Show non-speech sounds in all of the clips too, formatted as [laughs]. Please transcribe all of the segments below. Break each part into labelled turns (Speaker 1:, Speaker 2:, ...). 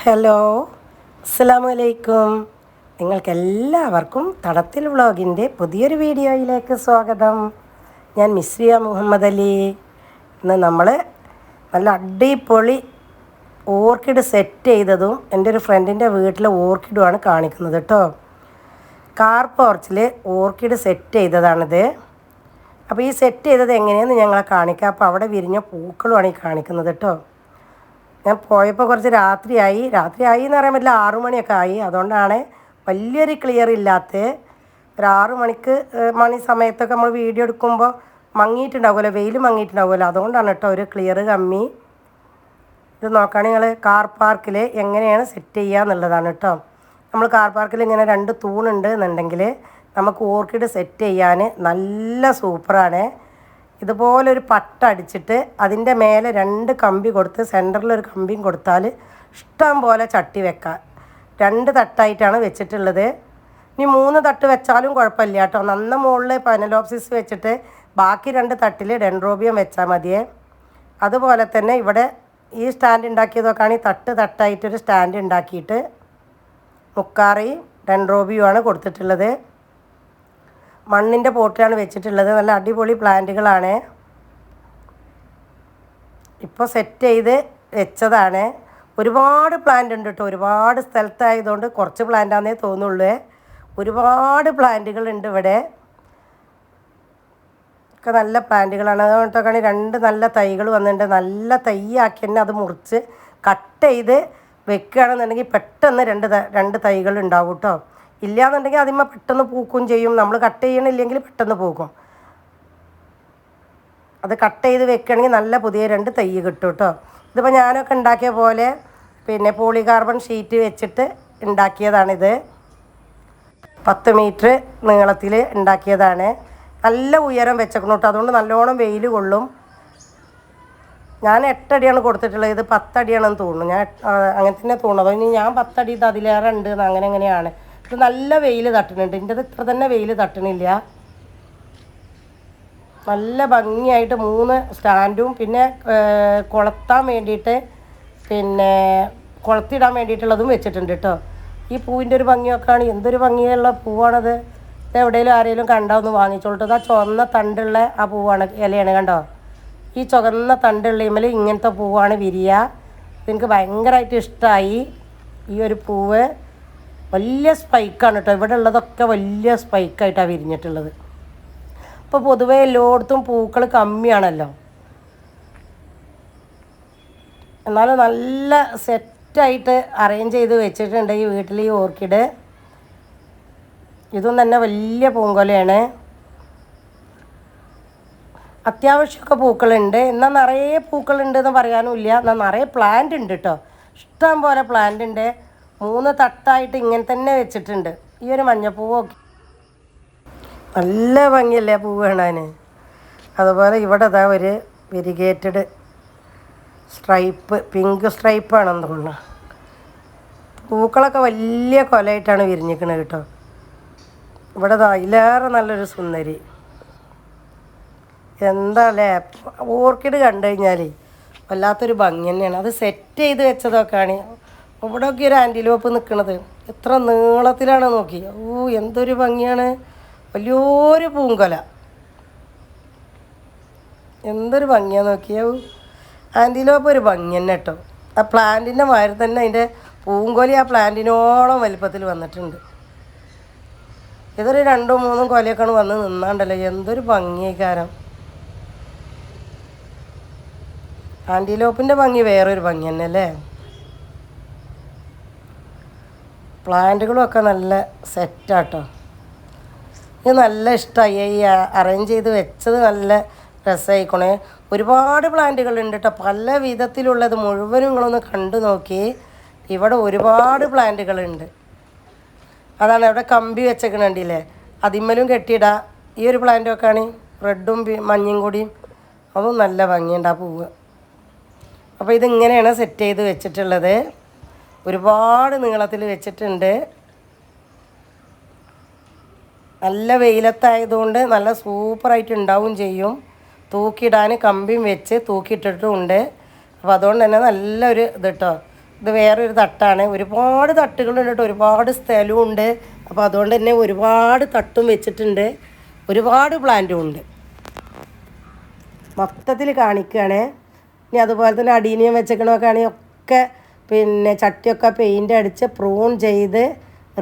Speaker 1: Hello അസ്സാമലൈക്കും നിങ്ങൾക്കെല്ലാവർക്കും തടത്തിൽ വ്ളോഗിന്റെ പുതിയൊരു വീഡിയോയിലേക്ക് സ്വാഗതം. ഞാൻ മിസ്രിയ മുഹമ്മദ് അലി. ഇന്ന് നമ്മൾ നല്ല അടിപൊളി ഓർക്കിഡ് സെറ്റ് ചെയ്തതും എന്റെ ഒരു ഫ്രണ്ടിന്റെ വീട്ടിലെ ഓർക്കിഡുമാണ് കാണിക്കുന്നത് കേട്ടോ. കാർ പോർച്ചിൽ ഓർക്കിഡ് സെറ്റ് ചെയ്തതാണിത്. അപ്പോൾ ഈ സെറ്റ് ചെയ്തത് എങ്ങനെയാണെന്ന് ഞങ്ങളെ കാണിക്കാം. അപ്പോൾ അവിടെ വിരിഞ്ഞ പൂക്കളുമാണ് ഈ കാണിക്കുന്നത് കേട്ടോ. ഞാൻ പോയപ്പോൾ കുറച്ച് രാത്രിയായി. രാത്രിയായി എന്ന് പറയാൻ പറ്റില്ല ആറു മണിയൊക്കെ ആയി. അതുകൊണ്ടാണ് വലിയൊരു ക്ലിയർ ഇല്ലാത്ത ഒരു ആറു മണിക്ക് മണി സമയത്തൊക്കെ നമ്മൾ വീഡിയോ എടുക്കുമ്പോൾ മങ്ങിയിട്ടുണ്ടാവുമല്ലോ വെയിൽ മങ്ങിയിട്ടുണ്ടാവുമല്ലോ. അതുകൊണ്ടാണ് കേട്ടോ ഒരു ക്ലിയർ കമ്മി. ഇത് നോക്കുകയാണെങ്കിൽ നിങ്ങൾ കാർ പാർക്കിൽ എങ്ങനെയാണ് സെറ്റ് ചെയ്യുക എന്നുള്ളതാണ് കേട്ടോ. നമ്മൾ കാർ പാർക്കിൽ ഇങ്ങനെ രണ്ട് തൂണുണ്ട് എന്നുണ്ടെങ്കിൽ നമുക്ക് ഓർക്കിഡ് സെറ്റ് ചെയ്യാൻ നല്ല സൂപ്പറാണ് ഇതുപോലെ ഒരു പട്ട അടിച്ചിട്ട് അതിന്റെ മേലെ രണ്ട് കമ്പി കൊടുത്ത് സെന്ററിൽ ഒരു കമ്പിയും കൊടുത്താൽ ഇഷ്ടം പോലെ ചട്ടി വെക്കാം. രണ്ട് തട്ടായിട്ടാണ് വെച്ചിട്ടുള്ളത്. ഇനി മൂന്ന് തട്ട് വെച്ചാലും കുഴപ്പമില്ല കേട്ടോ. നന്ന മുകളിൽ പനലോപ്സിസ് വെച്ചിട്ട് ബാക്കി രണ്ട് തട്ടിൽ ഡെൻഡ്രോബിയം വെച്ചാൽ മതിയേ. അതുപോലെ തന്നെ ഇവിടെ ഈ സ്റ്റാൻഡ് ഉണ്ടാക്കിയതൊക്കെയാണ് ഈ തട്ട് തട്ടായിട്ടൊരു സ്റ്റാൻഡ് ഉണ്ടാക്കിയിട്ട് മുക്കാറി ഡെൻഡ്രോബിയുമാണ് കൊടുത്തിട്ടുള്ളത്. മണ്ണിന്റെ പോട്ടിലാണ് വെച്ചിട്ടുള്ളത്. നല്ല അടിപൊളി പ്ലാന്റുകളാണ്. ഇപ്പോൾ സെറ്റ് ചെയ്ത് വെച്ചതാണ്. ഒരുപാട് പ്ലാന്റ് ഉണ്ട് കേട്ടോ ഒരുപാട് സ്ഥലത്തായതുകൊണ്ട് കുറച്ച് പ്ലാന്റാന്നേ തോന്നുള്ളൂ. ഒരുപാട് പ്ലാന്റുകൾ ഉണ്ട് ഇവിടെ. ഒക്കെ നല്ല പ്ലാന്റുകളാണ്. അതുകൊണ്ടൊക്കെയാണ് രണ്ട് നല്ല തൈകൾ വന്നിട്ടുണ്ട്. നല്ല തൈയാക്കി തന്നെ അത് മുറിച്ച് കട്ട് ചെയ്ത് വെക്കുകയാണെന്നുണ്ടെങ്കിൽ പെട്ടെന്ന് രണ്ട് രണ്ട് തൈകൾ ഉണ്ടാവും കേട്ടോ ഇല്ലയെന്നുണ്ടെങ്കിൽ അതിമ പെട്ടെന്ന് പൂക്കും ചെയ്യും. നമ്മൾ കട്ട് ചെയ്യണില്ലെങ്കിൽ പെട്ടെന്ന് പൂക്കും അത് കട്ട് ചെയ്ത് വെക്കണമെങ്കിൽ നല്ല പുതിയ രണ്ട് തൈ കിട്ടും കേട്ടോ ഇതിപ്പോൾ ഞാനൊക്കെ ഉണ്ടാക്കിയ പോലെ പിന്നെ പോളികാർബൺ ഷീറ്റ് വെച്ചിട്ട് ഉണ്ടാക്കിയതാണിത്. പത്ത് മീറ്റർ നീളത്തിൽ ഉണ്ടാക്കിയതാണ്. നല്ല ഉയരം വെച്ചേക്കണം കേട്ടോ അതുകൊണ്ട് നല്ലോണം വെയിൽ കൊള്ളും. ഞാൻ എട്ടടിയാണ് കൊടുത്തിട്ടുള്ളത്. ഇത് പത്തടിയാണെന്ന് തോന്നുന്നു. ഞാൻ അങ്ങനെ തന്നെ തോന്നുന്നത് ഇനി ഞാൻ പത്തടി ഇത് അതിലേറെ ഉണ്ട് അങ്ങനെ എങ്ങനെയാണ്? ഇത് നല്ല വെയിൽ തട്ടുന്നുണ്ട്. എന്റെ ഇത്ര തന്നെ വെയിൽ തട്ടണില്ല നല്ല ഭംഗിയായിട്ട് മൂന്ന് സ്റ്റാൻഡും പിന്നെ കൊളത്താൻ വേണ്ടിയിട്ട് പിന്നെ കൊളത്തിടാൻ വേണ്ടിയിട്ടുള്ളതും വെച്ചിട്ടുണ്ട് കേട്ടോ ഈ പൂവിന്റെ ഒരു ഭംഗിയൊക്കെയാണ് എന്തൊരു ഭംഗിയുള്ള പൂവാണത്. ഇത് എവിടെയെങ്കിലും ആരെങ്കിലും കണ്ടോ ഒന്ന് വാങ്ങിച്ചോളൂ ആ ചുവന്ന തണ്ടുള്ള ആ പൂവാണ് ഇലയാണ് കണ്ടോ? ഈ ചുവന്ന തണ്ടുള്ള ഇമ്മൽ ഇങ്ങനത്തെ പൂവാണ് വിരിയ. എനിക്ക് ഭയങ്കരമായിട്ട് ഇഷ്ടമായി ഈ ഒരു പൂവ്. വലിയ സ്പൈക്കാണ് കേട്ടോ ഇവിടെ ഉള്ളതൊക്കെ വലിയ സ്പൈക്കായിട്ടാണ് വിരിഞ്ഞിട്ടുള്ളത്. അപ്പോൾ പൊതുവേ എല്ലായിടത്തും പൂക്കൾ കമ്മിയാണല്ലോ. എന്നാലും നല്ല സെറ്റായിട്ട് അറേഞ്ച് ചെയ്ത് വെച്ചിട്ടുണ്ട് ഈ വീട്ടിൽ ഈ ഓർക്കിഡ്. ഇതും തന്നെ വലിയ പൂങ്കൊലയാണ്. അത്യാവശ്യമൊക്കെ പൂക്കളുണ്ട്. എന്നാൽ നിറയെ പൂക്കളുണ്ട് എന്ന് പറയാനുമില്ല. എന്നാൽ നിറയെ പ്ലാന്റ് ഉണ്ട് കേട്ടോ ഇഷ്ടം പോലെ പ്ലാന്റ് ഉണ്ട്. മൂന്ന് തട്ടായിട്ട് ഇങ്ങനെ തന്നെ വെച്ചിട്ടുണ്ട്. ഈ ഒരു മഞ്ഞപ്പൂവൊക്കെ നല്ല ഭംഗിയല്ലേ പൂവ് കാണാൻ അതുപോലെ ഇവിടെ ഇതാ ഒരു വെരിഗേറ്റഡ് സ്ട്രൈപ്പ് പിങ്ക് സ്ട്രൈപ്പാണെന്ന് തോന്നുന്നു. പൂക്കളൊക്കെ വലിയ കൊലയായിട്ടാണ് വിരിഞ്ഞിക്കണത് കേട്ടോ. ഇവിടെ അതിലേറെ നല്ലൊരു സുന്ദരി. എന്താ അല്ലേ? ഓർക്കിഡ് കണ്ടു കഴിഞ്ഞാൽ വല്ലാത്തൊരു ഭംഗി തന്നെയാണ്. അത് സെറ്റ് ചെയ്ത് വെച്ചതൊക്കെയാണ്. ഇവിടെയൊക്കെ ഒരു ആന്റിലോപ്പ് നിൽക്കണത് എത്ര നീളത്തിലാണ് നോക്കി. ഓ എന്തൊരു ഭംഗിയാണ്. വലിയൊരു പൂങ്കല. എന്തൊരു ഭംഗിയാണ് നോക്കിയാ. ആന്റിലോപ്പ് ഒരു ഭംഗി തന്നെ കേട്ടോ. ആ പ്ലാന്റിന്റെ മാതിരി തന്നെ അതിന്റെ പൂങ്കോലി ആ പ്ലാന്റിനോളം വലിപ്പത്തിൽ വന്നിട്ടുണ്ട്. ഇതൊരു രണ്ടും മൂന്നും കൊലയൊക്കെയാണ് വന്ന് നിന്നാണ്ടല്ലോ. എന്തൊരു ഭംഗിക്കാരം ആന്റിലോപ്പിന്റെ ഭംഗി വേറൊരു ഭംഗി തന്നെ അല്ലേ? പ്ലാന്റുകളും ഒക്കെ നല്ല സെറ്റാട്ടോ. ഇത് നല്ല ഇഷ്ടമായി ഈ അറേഞ്ച് ചെയ്ത് വെച്ചത് നല്ല രസമായിക്കണേ ഒരുപാട് പ്ലാന്റുകൾ ഉണ്ട് കേട്ടോ പല വിധത്തിലുള്ളത് മുഴുവനും നിങ്ങളൊന്ന് കണ്ടു നോക്കി. ഇവിടെ ഒരുപാട് പ്ലാന്റുകളുണ്ട്. അതാണ് അവിടെ കമ്പി വെച്ചേക്കണണ്ടില്ലേ അതിമ്മലും കെട്ടിയിടാ. ഈ ഒരു പ്ലാന്റ് വെക്കാണ് റെഡും മഞ്ഞും മഞ്ഞയും കൂടിയും. അതും നല്ല ഭംഗിയുണ്ട് ആ പൂവ്. അപ്പോൾ ഇതിങ്ങനെയാണ് സെറ്റ് ചെയ്ത് വെച്ചിട്ടുള്ളത്. ഒരുപാട് നീളത്തിൽ വെച്ചിട്ടുണ്ട്. നല്ല വെയിലത്തായതുകൊണ്ട് നല്ല സൂപ്പറായിട്ട് ഉണ്ടാവും ചെയ്യും. തൂക്കിയിടാൻ കമ്പിയും വെച്ച് തൂക്കിയിട്ടിട്ടുമുണ്ട് അപ്പോൾ അതുകൊണ്ട് തന്നെ നല്ലൊരു ഇത് കേട്ടോ ഇത് വേറൊരു തട്ടാണ്. ഒരുപാട് തട്ടുകളുണ്ട് കേട്ടോ ഒരുപാട് സ്ഥലവും ഉണ്ട്. അപ്പോൾ അതുകൊണ്ട് തന്നെ ഒരുപാട് തട്ടും വെച്ചിട്ടുണ്ട്. ഒരുപാട് പ്ലാന്റും ഉണ്ട്. മൊത്തത്തിൽ കാണിക്കുകയാണ് ഇനി അതുപോലെ തന്നെ അടീനിയം വെച്ചേക്കണമൊക്കെ ആണെങ്കിൽ ഒക്കെ പിന്നെ ചട്ടിയൊക്കെ പെയിന്റ് അടിച്ച് പ്രൂൺ ചെയ്ത്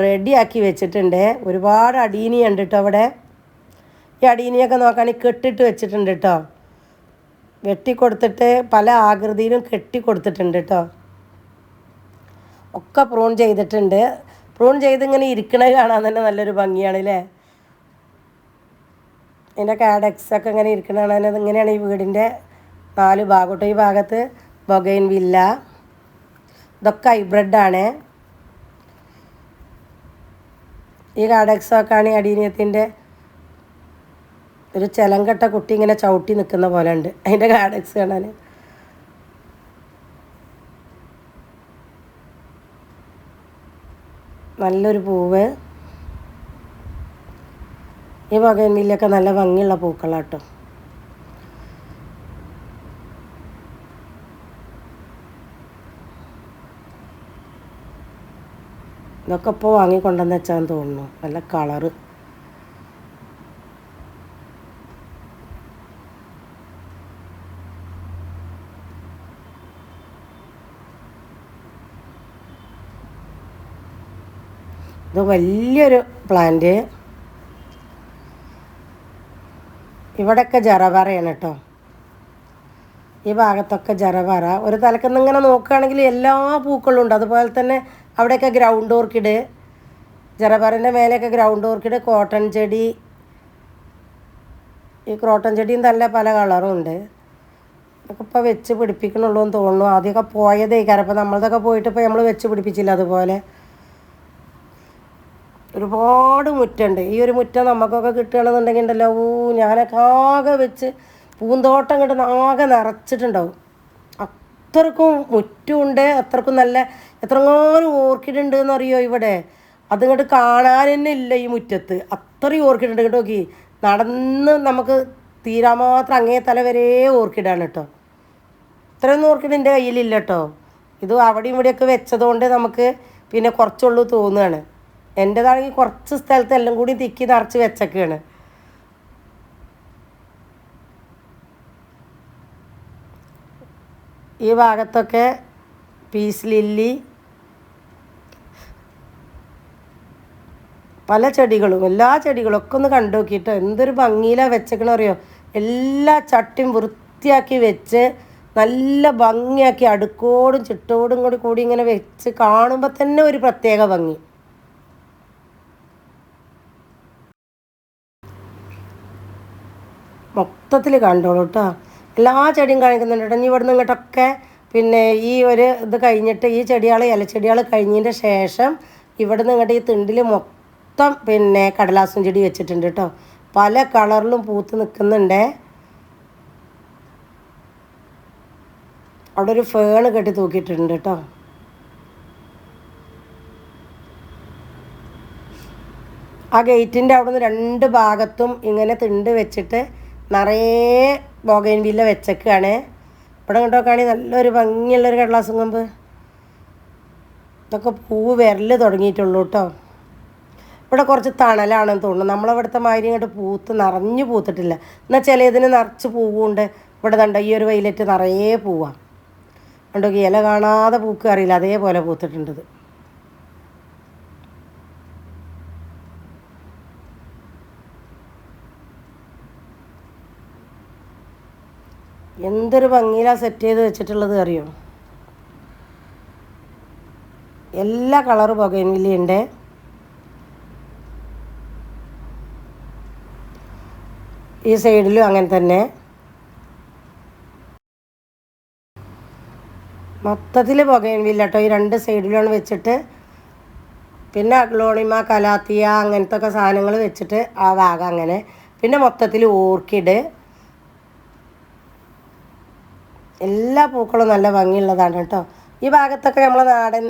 Speaker 1: റെഡിയാക്കി വെച്ചിട്ടുണ്ട്. ഒരുപാട് അടീനി ഉണ്ട് കേട്ടോ അവിടെ. ഈ അടീനിയൊക്കെ നോക്കുകയാണെങ്കിൽ കെട്ടിട്ട് വെച്ചിട്ടുണ്ട് കേട്ടോ വെട്ടിക്കൊടുത്തിട്ട് പല ആകൃതിയിലും കെട്ടി കൊടുത്തിട്ടുണ്ട് കേട്ടോ ഒക്കെ പ്രൂൺ ചെയ്തിട്ടുണ്ട്. പ്രൂൺ ചെയ്ത് ഇങ്ങനെ ഇരിക്കണത് കാണാൻ തന്നെ നല്ലൊരു ഭംഗിയാണ് അല്ലേ ഇതിന്റെ കാഡക്സ് ഒക്കെ ഇങ്ങനെ കാണാൻ ഇങ്ങനെയാണ് ഈ വീടിന്റെ നാല് ഭാഗോട്ടോ ഈ ഭാഗത്ത് ബൊഗൈൻ വില്ല ഇതൊക്കെ ഹൈബ്രിഡാണ് ഈ കാഡക്സൊക്കെ ആണ് അടീനിയത്തിന്റെ ഒരു ചെലങ്കട്ട കുട്ടി ഇങ്ങനെ ചവിട്ടി നിൽക്കുന്ന പോലെ ഉണ്ട്. അതിന്റെ കാഡക്സ് കാണാൻ. നല്ലൊരു പൂവ്. ഈ ബൊഗൈൻവില്ലൊക്കെ നല്ല ഭംഗിയുള്ള പൂക്കളാട്ടോ ഇതൊക്കെ ഇപ്പോൾ വാങ്ങിക്കൊണ്ടെന്ന് വെച്ചാന്ന് തോന്നുന്നു. നല്ല കളറ്. ഇത് വലിയൊരു പ്ലാന്റ്. ഇവിടെയൊക്കെ ജറവറയാണ് കേട്ടോ. ഈ ഭാഗത്തൊക്കെ ജറവറ ഒരു തലക്കുന്ന് ഇങ്ങനെ നോക്കുകയാണെങ്കിൽ എല്ലാ പൂക്കളും ഉണ്ട്. അതുപോലെ തന്നെ അവിടെയൊക്കെ ഗ്രൗണ്ട് ഓർക്കിഡ് ജറബറിന്റെ മേലെയൊക്കെ ഗ്രൗണ്ട് ഓർക്കിഡ് കോട്ടൺ ചെടി. ഈ ക്രോട്ടൺ ചെടിയും നല്ല പല കളറും ഉണ്ട്. അതൊക്കെ ഇപ്പോൾ വെച്ച് പിടിപ്പിക്കണുള്ളൂ എന്ന് തോന്നുന്നു. ആദ്യമൊക്കെ പോയതേ കാരണം അപ്പോൾ നമ്മളതൊക്കെ പോയിട്ട് ഇപ്പോൾ നമ്മൾ വെച്ച് പിടിപ്പിച്ചില്ല അതുപോലെ. ഒരുപാട് മുറ്റുണ്ട്. ഈ ഒരു മുറ്റം നമുക്കൊക്കെ കിട്ടുകയാണെന്നുണ്ടെങ്കിൽ ഉണ്ടല്ലോ ഊ ഞാനൊക്കെ ആകെ വെച്ച് പൂന്തോട്ടം കണ്ട് ആകെ നിറച്ചിട്ടുണ്ടാവും. അത്രക്കും മുറ്റുമുണ്ട് അത്രക്കും നല്ല എത്രങ്ങാനും ഓർക്കിഡ് ഉണ്ട് എന്നറിയോ ഇവിടെ? അതിങ്ങോട്ട് കാണാൻ തന്നെ ഇല്ല ഈ മുറ്റത്ത്. അത്രയും ഓർക്കിഡ് ഉണ്ട് കേട്ടോ നോക്കി. നടന്ന് നമുക്ക് തീരാമാത്രം അങ്ങേ തല വരെ ഓർക്കിഡാണ് കേട്ടോ ഇത്രയൊന്നും ഓർക്കിഡ് എന്റെ കയ്യിലില്ല കേട്ടോ ഇത് അവിടെയും ഇവിടെയൊക്കെ വെച്ചതുകൊണ്ട് നമുക്ക് പിന്നെ കുറച്ചുള്ളൂ തോന്നുകയാണ് എന്റെതാണെങ്കിൽ കുറച്ച് സ്ഥലത്ത് എല്ലാം കൂടി തിക്കി നിറച്ച് വെച്ചൊക്കെയാണ്. ഈ ഭാഗത്തൊക്കെ പീസ് ലില്ലി പല ചെടികളും എല്ലാ ചെടികളും ഒക്കെ ഒന്ന് കണ്ടു നോക്കിയിട്ട് എന്തൊരു ഭംഗിയിലാണ് വെച്ചേക്കണ അറിയോ എല്ലാ ചട്ടിയും വൃത്തിയാക്കി വെച്ച് നല്ല ഭംഗിയാക്കി അടുക്കോടും ചിട്ടോടും കൂടി കൂടി ഇങ്ങനെ വെച്ച് കാണുമ്പോൾ തന്നെ ഒരു പ്രത്യേക ഭംഗി. മൊത്തത്തിൽ കണ്ടോളൂ കേട്ടോ എല്ലാ ചെടിയും കാണിക്കുന്നുണ്ട് കേട്ടോ ഇനി ഇവിടുന്ന് ഇങ്ങോട്ടൊക്കെ പിന്നെ ഈ ഒരു ഇത് കഴിഞ്ഞിട്ട് ഈ ചെടികൾ ഇലച്ചെടികൾ കഴിഞ്ഞതിന്റെ ശേഷം ഇവിടുന്ന് ഇങ്ങോട്ട് ഈ തിണ്ടിൽ മൊത്തം പിന്നെ കടലാസും ചെടി വെച്ചിട്ടുണ്ട് കേട്ടോ പല കളറിലും പൂത്ത് നിൽക്കുന്നുണ്ട് അവിടെ ഒരു ഫേണ് കെട്ടി തൂക്കിയിട്ടുണ്ട് കേട്ടോ ആ ഗേറ്റിന്റെ അവിടെ നിന്ന് രണ്ട് ഭാഗത്തും ഇങ്ങനെ തിണ്ട് വെച്ചിട്ട് നിറയെ ബോഗൈൻവില്ല വെച്ചേക്കാണ്. ഇവിടെ കണ്ടോക്കാണെങ്കിൽ നല്ലൊരു ഭംഗിയുള്ളൊരു കടലാസും കൊമ്പ്. ഇതൊക്കെ പൂവ് വിരൽ തുടങ്ങിയിട്ടുള്ളൂ കേട്ടോ ഇവിടെ കുറച്ച് തണലാണെന്ന് തോന്നുന്നു. നമ്മളവിടുത്തെ മാതിരി ഇങ്ങോട്ട് പൂത്ത് നിറഞ്ഞു പൂത്തിട്ടില്ല. എന്നാൽ ചിലതിന് നിറച്ച് പൂവുണ്ട്. ഇവിടെ കണ്ട ഈ ഒരു വെയിലറ്റ് നിറയെ പൂവാണ് കണ്ടോ ഇല കാണാതെ പൂക്ക് അറിയില്ല. അതേപോലെ പൂത്തിട്ടുണ്ടത് എന്തൊരു ഭംഗിയിലാണ് സെറ്റ് ചെയ്ത് വെച്ചിട്ടുള്ളത് അറിയോ? എല്ലാ കളറ് പുകയിലുണ്ട് ഈ സൈഡിലും അങ്ങനെ തന്നെ. മൊത്തത്തിൽ പുകയണില്ല കേട്ടോ ഈ രണ്ട് സൈഡിലാണ് വെച്ചിട്ട് പിന്നെ അഗ്ലോണിമ കലാത്തിയ അങ്ങനത്തെ ഒക്കെ സാധനങ്ങൾ വെച്ചിട്ട് ആ ഭാഗം അങ്ങനെ. പിന്നെ മൊത്തത്തിൽ ഓർക്കിഡ്. എല്ലാ പൂക്കളും നല്ല ഭംഗിയുള്ളതാണ് കേട്ടോ. ഈ ഭാഗത്തൊക്കെ നമ്മൾ നാടൻ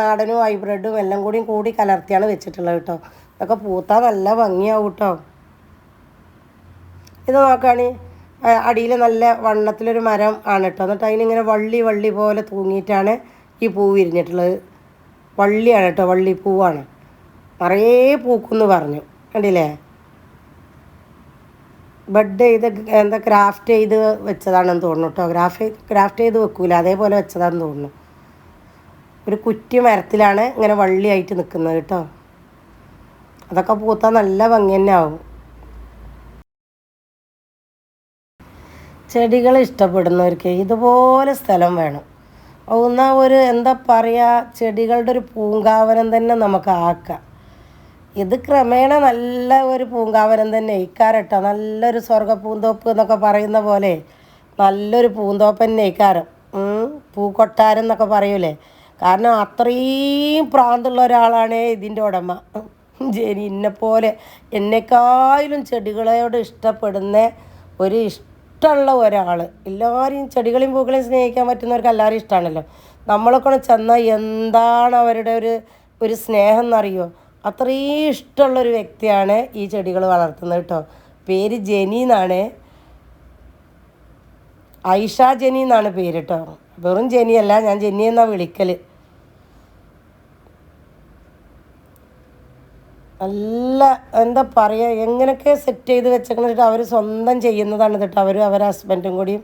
Speaker 1: നാടനും ഹൈബ്രിഡും എല്ലാം കൂടിയും കൂടി കലർത്തിയാണ് വെച്ചിട്ടുള്ളത് കേട്ടോ. ഇതൊക്കെ പൂത്താൽ നല്ല ഭംഗിയാവും കേട്ടോ. ഇത് നോക്കുകയാണെങ്കിൽ അടിയിൽ നല്ല വണ്ണത്തിലൊരു മരം ആണ് കേട്ടോ എന്നിട്ട് അതിനിങ്ങനെ വള്ളി വള്ളി പോലെ തൂങ്ങിയിട്ടാണ് ഈ പൂ വിരിഞ്ഞിട്ടുള്ളത്. വള്ളിയാണ് കേട്ടോ വള്ളി പൂവാണ്. നിറയെ പൂക്കുന്ന് പറഞ്ഞു. കണ്ടില്ലേ? ബഡ് ചെയ്ത് എന്താ ക്രാഫ്റ്റ് ചെയ്ത് വെച്ചതാണെന്ന് തോന്നുന്നു കേട്ടോ ഗ്രാഫ് ക്രാഫ്റ്റ് ചെയ്ത് വെക്കൂല. അതേപോലെ വെച്ചതാണെന്ന് തോന്നുന്നു. ഒരു കുറ്റി മരത്തിലാണ് ഇങ്ങനെ വള്ളിയായിട്ട് നിൽക്കുന്നത് കേട്ടോ അതൊക്കെ പൂത്താൽ നല്ല ഭംഗി തന്നെ ആവും. ചെടികൾ ഇഷ്ടപ്പെടുന്നവർക്ക് ഇതുപോലെ സ്ഥലം വേണം. ഒന്നാ ഒരു എന്താ പറയുക ചെടികളുടെ ഒരു പൂങ്കാവനം തന്നെ നമുക്ക് ആക്കാം. ഇത് ക്രമേണ നല്ല ഒരു പൂങ്കാവനം തന്നെ ഇക്കാരട്ടോ നല്ലൊരു സ്വർഗ പൂന്തോപ്പ് എന്നൊക്കെ പറയുന്ന പോലെ നല്ലൊരു പൂന്തോപ്പ് തന്നെ ഇക്കാരം പൂക്കൊട്ടാരം എന്നൊക്കെ പറയൂലേ. കാരണം അത്രയും പ്രാന്തുള്ള ഒരാളാണ് ഇതിന്റെ ഉടമ. ജനി എന്നെപ്പോലെ എന്നെക്കായാലും ചെടികളോട് ഇഷ്ടപ്പെടുന്ന ഒരു ഇഷ്ടമുള്ള ഒരാൾ എല്ലാവരെയും ചെടികളെയും പൂക്കളെയും സ്നേഹിക്കാൻ പറ്റുന്നവർക്ക് എല്ലാവരും ഇഷ്ടമാണല്ലോ നമ്മളൊക്കെ ചെന്നാൽ എന്താണ് അവരുടെ ഒരു ഒരു സ്നേഹം എന്നറിയോ? അത്രയും ഇഷ്ടമുള്ളൊരു വ്യക്തിയാണ് ഈ ചെടികൾ വളർത്തുന്നത് കേട്ടോ. പേര് ജെനി എന്നാണ്. ഐഷ ജെനി എന്നാണ് പേര് കേട്ടോ. വെറും ജെനിയല്ല ഞാൻ ജെനി എന്നാണ് വിളിക്കൽ നല്ല എന്താ പറയുക എങ്ങനെയൊക്കെ സെറ്റ് ചെയ്ത് വെച്ചേക്കണിട്ട് അവർ സ്വന്തം ചെയ്യുന്നതാണ് കേട്ടോ അവരും അവരെ ഹസ്ബൻഡും കൂടിയും.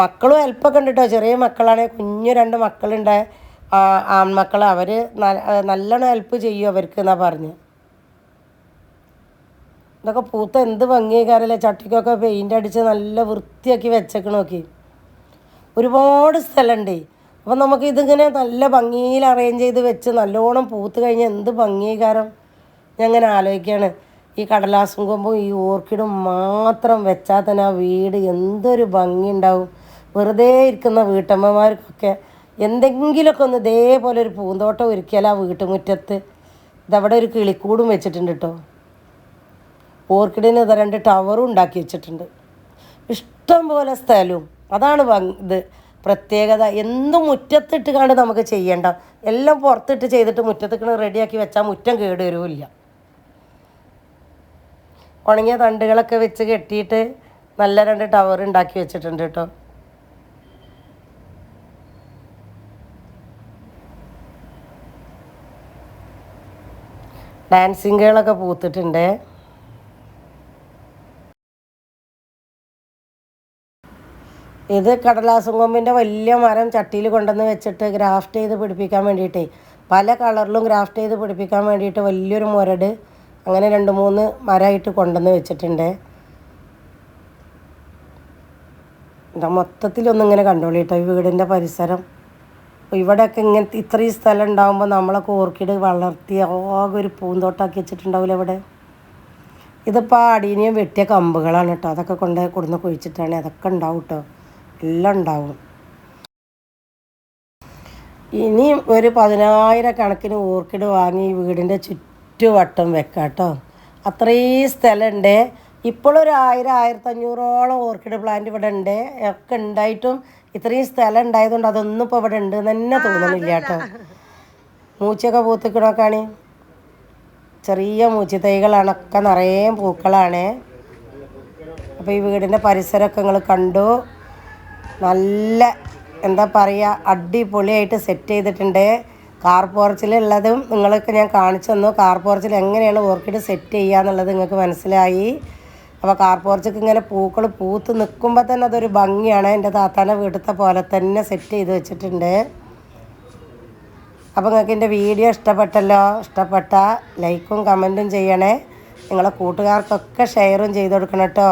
Speaker 1: മക്കളും ഹെൽപ്പൊക്കെ ഉണ്ട് കേട്ടോ ചെറിയ മക്കളാണ് കുഞ്ഞു രണ്ട് മക്കളുണ്ട്. ആൺമക്കൾ അവർ നല്ലോണം ഹെൽപ്പ് ചെയ്യും അവർക്ക് എന്നാ പറഞ്ഞ്. ഇതൊക്കെ പൂത്ത എന്ത് ഭംഗിയായിക്കാരല്ലേ ചട്ടിക്കൊക്കെ പെയിന്റ് അടിച്ച് നല്ല വൃത്തിയാക്കി വെച്ചേക്കണോക്കി ഒരുപാട് സ്ഥലമുണ്ട്. അപ്പം നമുക്ക് ഇതിങ്ങനെ നല്ല ഭംഗിയിൽ അറേഞ്ച് ചെയ്ത് വെച്ച് നല്ലോണം പൂത്ത് കഴിഞ്ഞാൽ എന്ത് ഭംഗീകാരം ഞാൻ അങ്ങനെ ആലോചിക്കുകയാണ് ഈ കടലാസും കൊമ്പും ഈ ഓർക്കിഡും മാത്രം വെച്ചാൽ തന്നെ ആ വീട് എന്തൊരു ഭംഗി ഉണ്ടാവും വെറുതെ ഇരിക്കുന്ന വീട്ടമ്മമാർക്കൊക്കെ എന്തെങ്കിലുമൊക്കെ ഒന്ന് ഇതേപോലെ ഒരു പൂന്തോട്ടം ഒരുക്കിയാൽ ആ വീട്ടുമുറ്റത്ത് ഇതവിടെ ഒരു കിളിക്കൂടും വെച്ചിട്ടുണ്ട് കേട്ടോ ഓർക്കിഡിന് ഇത് രണ്ട് ടവറും ഉണ്ടാക്കി വെച്ചിട്ടുണ്ട്. ഇഷ്ടം പോലെ സ്ഥലവും. അതാണ് ഇത് പ്രത്യേകത. എന്തും മുറ്റത്തിട്ട് കണ്ട് നമുക്ക് ചെയ്യേണ്ട. എല്ലാം പുറത്തിട്ട് ചെയ്തിട്ട് മുറ്റത്തിക്കണ റെഡിയാക്കി വെച്ചാൽ മുറ്റം കേട് വരുമില്ല ഉണങ്ങിയ തണ്ടുകളൊക്കെ വെച്ച് കെട്ടിയിട്ട് നല്ല രണ്ട് ടവർ ഉണ്ടാക്കി വെച്ചിട്ടുണ്ട് കേട്ടോ. ഡാൻസിങ്ങുകളൊക്കെ പൂത്തിട്ടുണ്ട്. ഇത് കടലാസും കൊമ്പിന്റെ വലിയ മരം ചട്ടിയിൽ കൊണ്ടുവന്ന് വെച്ചിട്ട് ഗ്രാഫ്റ്റ് ചെയ്ത് പിടിപ്പിക്കാൻ വേണ്ടിയിട്ടേ. പല കളറിലും ഗ്രാഫ്റ്റ് ചെയ്ത് പിടിപ്പിക്കാൻ വേണ്ടിയിട്ട് വലിയൊരു മുരട് അങ്ങനെ രണ്ട് മൂന്ന് മരമായിട്ട് കൊണ്ടുവന്ന് വെച്ചിട്ടുണ്ട്. എന്താ മൊത്തത്തിലൊന്നും ഇങ്ങനെ കണ്ടോളി കേട്ടോ ഈ വീടിന്റെ പരിസരം. ഇവിടെയൊക്കെ ഇങ്ങനെ ഇത്രയും സ്ഥലം ഉണ്ടാകുമ്പോൾ നമ്മളൊക്കെ ഓർക്കിഡ് വളർത്തി ആകെ ഒരു പൂന്തോട്ടാക്കി വെച്ചിട്ടുണ്ടാവില്ല ഇവിടെ? ഇതിപ്പോൾ അടീനിയും വെട്ടിയ കമ്പുകളാണ് കേട്ടോ അതൊക്കെ കൊണ്ട് കൊടുന്ന് കുഴിച്ചിട്ടാണ്. അതൊക്കെ ഉണ്ടാവും കേട്ടോ എല്ലാം ഉണ്ടാവും. ഇനിയും ഒരു പതിനായിരക്കണക്കിന് ഓർക്കിഡ് വാങ്ങി വീടിന്റെ ചുറ്റുവട്ടം വെക്കാം കേട്ടോ അത്രയും സ്ഥലമുണ്ട് ഇപ്പോഴൊരു ആയിരം ആയിരത്തഞ്ഞൂറോളം ഓർക്കിഡ് പ്ലാന്റ് ഇവിടെ ഉണ്ട് ഒക്കെ ഉണ്ടായിട്ടും ഇത്രയും സ്ഥലം ഉണ്ടായതുകൊണ്ട് അതൊന്നും ഇപ്പോൾ ഇവിടെ ഉണ്ട് തന്നെ തോന്നുന്നില്ല കേട്ടോ മൂച്ചയൊക്കെ പൂത്തിക്കണോക്കാണ്? ചെറിയ മൂച്ചി തൈകളാണ് ഒക്കെ നിറയെ പൂക്കളാണ്. അപ്പോൾ ഈ വീടിന്റെ പരിസരമൊക്കെ നിങ്ങൾ കണ്ടു. നല്ല എന്താ പറയുക അടിപൊളിയായിട്ട് സെറ്റ് ചെയ്തിട്ടുണ്ട്. കാർ പോർച്ചിലുള്ളതും നിങ്ങൾക്ക് ഞാൻ കാണിച്ചു തന്നു. കാർ പോർച്ചിൽ എങ്ങനെയാണ് ഓർക്കിഡ് സെറ്റ് ചെയ്യുക എന്നുള്ളത് നിങ്ങൾക്ക് മനസ്സിലായി. അപ്പോൾ കാർ പോർച്ചൊക്കെ ഇങ്ങനെ പൂക്കൾ പൂത്ത് നിൽക്കുമ്പോൾ തന്നെ അതൊരു ഭംഗിയാണ്. എന്റെ താത്താന്റെ വീട്ടിലത്തെ പോലെ തന്നെ സെറ്റ് ചെയ്ത് വെച്ചിട്ടുണ്ട്. അപ്പോൾ നിങ്ങൾക്ക് എന്റെ വീഡിയോ ഇഷ്ടപ്പെട്ടല്ലോ? ഇഷ്ടപ്പെട്ട ലൈക്കും കമന്റും ചെയ്യണേ. നിങ്ങളെ കൂട്ടുകാർക്കൊക്കെ ഷെയറും ചെയ്ത് കൊടുക്കണം കേട്ടോ.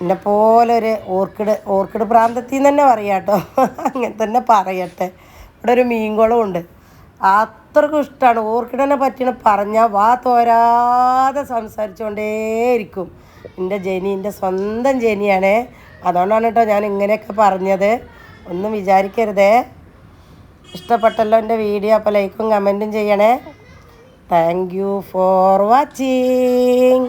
Speaker 1: എന്നെ പോലെ ഒരു ഓർക്കിഡ് ഓർക്കിഡ് പ്രാന്തത്തിൽ നിന്ന് തന്നെ പറയാം കേട്ടോ [laughs] അങ്ങനെ തന്നെ പറയട്ടെ. ഇവിടെ ഒരു മീൻകുളമുണ്ട് അത്രക്കും ഇഷ്ടമാണ് ഓർക്കിഡിനെ പറ്റിയാണ് പറഞ്ഞാൽ വാ തോരാതെ സംസാരിച്ചുകൊണ്ടേയിരിക്കും എന്റെ ജനി എന്റെ സ്വന്തം ജനിയാണ്. അതുകൊണ്ടാണ് കേട്ടോ ഞാൻ ഇങ്ങനെയൊക്കെ പറഞ്ഞത്. ഒന്നും വിചാരിക്കരുതേ. ഇഷ്ടപ്പെട്ടല്ലോ എന്റെ വീഡിയോ അപ്പോൾ ലൈക്കും കമന്റും ചെയ്യണേ. Thank you for watching